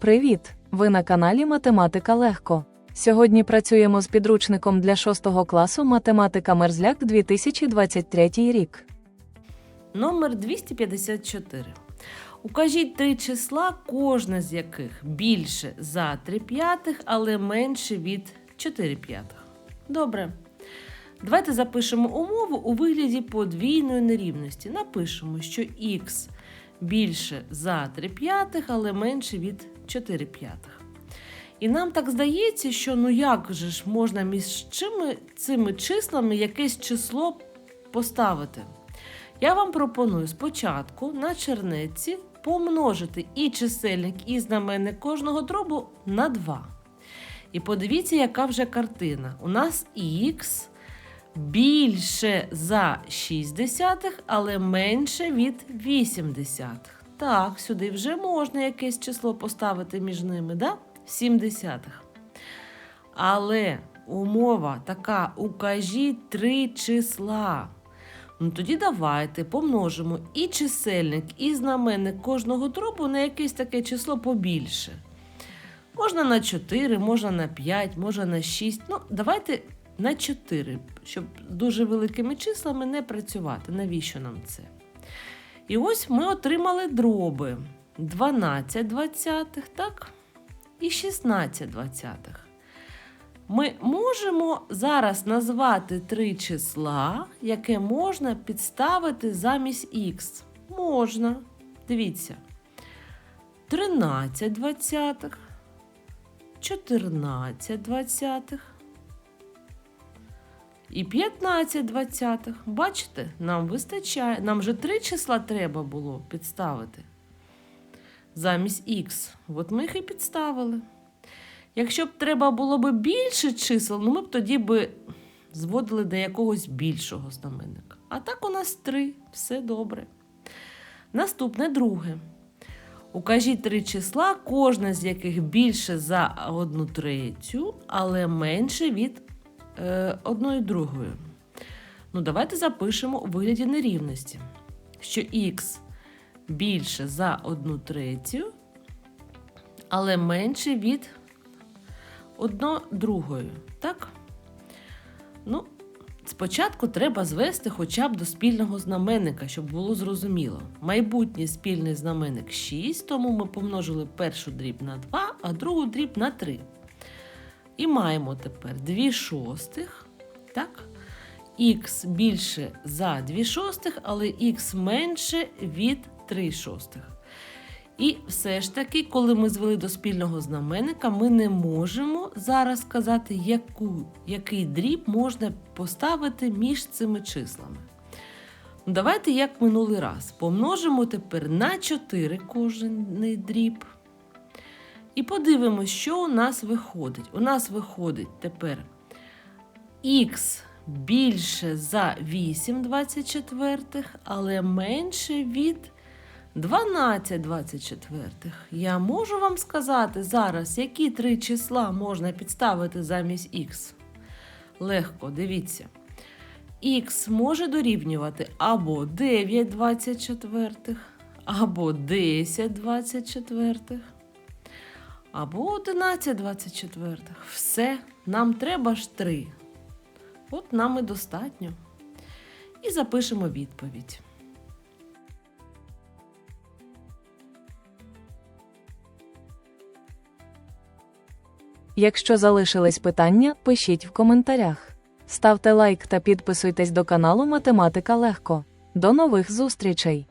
Привіт! Ви на каналі Математика Легко. Сьогодні працюємо з підручником для 6 класу Математика Мерзляк 2023 рік. Номер 254. Укажіть три числа, кожне з яких більше за 3 п'ятих, але менше від 4 п'ятих. Добре. Давайте запишемо умову у вигляді подвійної нерівності. Напишемо, що х більше за 3 п'ятих, але менше від 4 п'ятих. І нам так здається, що ну як же ж можна між чими цими числами якесь число поставити. Я вам пропоную спочатку на чернетці помножити і чисельник, і знаменник кожного дробу на 2. І подивіться, яка вже картина. У нас х більше за 6 десятих, але менше від 8 десятих. Так, сюди вже можна якесь число поставити між ними, да? 7 десятих. Але умова така: укажіть три числа. Ну тоді давайте помножимо і чисельник, і знаменник кожного дробу на якесь таке число побільше. Можна на 4, можна на 5, можна на 6. Ну, давайте на 4, щоб дуже великими числами не працювати. Навіщо нам це? І ось ми отримали дроби 12 двадцятих, так? І 16 двадцятих. Ми можемо зараз назвати три числа, яке можна підставити замість х. Можна. Дивіться. 13 двадцятих, 14 двадцятих і 15 двадцятих. Бачите, нам вистачає. Нам вже три числа треба було підставити. Замість х. От ми їх і підставили. Якщо б треба було б більше чисел, ну ми б тоді б зводили до якогось більшого знаменника. А так у нас три, все добре. Наступне друге. Укажіть три числа, кожне з яких більше за одну третю, але менше від е, одної другої. Ну, давайте запишемо у вигляді нерівності, що х більше за одну третю, але менше від одно другою. Так? Ну, спочатку треба звести хоча б до спільного знаменника, щоб було зрозуміло. Майбутній спільний знаменник 6, тому ми помножили першу дріб на 2, а другу дріб на 3. І маємо тепер 2 шостих. Так? Х більше за 2 шостих, але х менше від 3 шостих. І все ж таки, коли ми звели до спільного знаменника, ми не можемо зараз сказати, яку, який дріб можна поставити між цими числами. Ну, Давайте, як минулий раз, помножимо тепер на 4 кожний дріб. І подивимося, що у нас виходить. У нас виходить тепер х більше за 8 24, але менше від 12 24. Я можу вам сказати зараз, які три числа можна підставити замість х. Легко, дивіться. Х може дорівнювати або 9 24, або 10 24, або 11 24. Все, нам треба ж 3. От нам і достатньо. І запишемо відповідь. Якщо залишились питання, пишіть в коментарях. Ставте лайк та підписуйтесь до каналу Математика Легко. До нових зустрічей!